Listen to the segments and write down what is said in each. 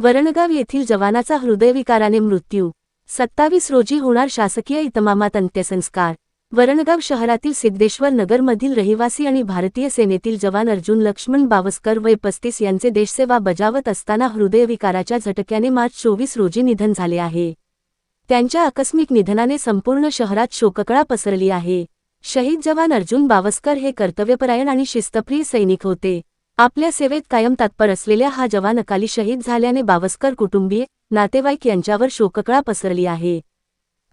वरणगाव येथील जवानाचा हृदयविकाराने मृत्यू. सत्तावीस रोजी होणार शासकीय इतमामात अंत्यसंस्कार. वरणगाव शहरातील सिद्धेश्वर नगरमधील रहिवासी आणि भारतीय सेनेतील जवान अर्जुन लक्ष्मण बावस्कर वय पस्तीस यांचे देशसेवा बजावत असताना हृदयविकाराच्या झटक्याने मार्च चोवीस रोजी निधन झाले आहे. त्यांच्या आकस्मिक निधनाने संपूर्ण शहरात शोककळा पसरली आहे. शहीद जवान अर्जुन बावस्कर हे कर्तव्यपरायण आणि शिस्तप्रिय सैनिक होते. आपल्या सेवेत कायम तत्पर असलेल्या हा जवान अकाली शहीद झाल्याने बावस्कर कुटुंबीय नातेवाईक यांच्यावर शोककळा पसरली आहे.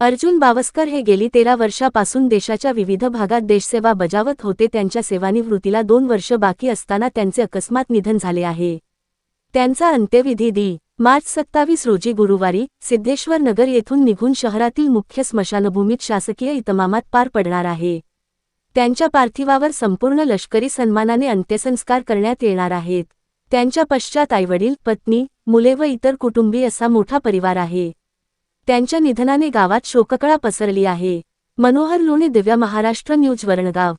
अर्जुन बावस्कर हे गेली तेरा वर्षापासून देशाच्या विविध भागात देशसेवा बजावत होते. त्यांच्या सेवानिवृत्तीला दोन वर्ष बाकी असताना त्यांचे अकस्मात निधन झाले आहे. त्यांचा अंत्यविधी दी. मार्च सत्तावीस रोजी गुरुवारी सिद्धेश्वर नगर येथून निघून शहरातील मुख्य स्मशानभूमीत शासकीय इतमामात पार पडणार आहे. त्यांच्या पार्थिवावर संपूर्ण लष्करी सन्मानाने अंत्यसंस्कार करण्यात येणार आहेत. त्यांच्या पश्चात आईवडील पत्नी मुले व इतर कुटुंबी असा मोठा परिवार आहे. त्यांच्या निधनाने गावात शोककळा पसरली आहे. मनोहर लोणे दिव्या महाराष्ट्र न्यूज वरणगाव.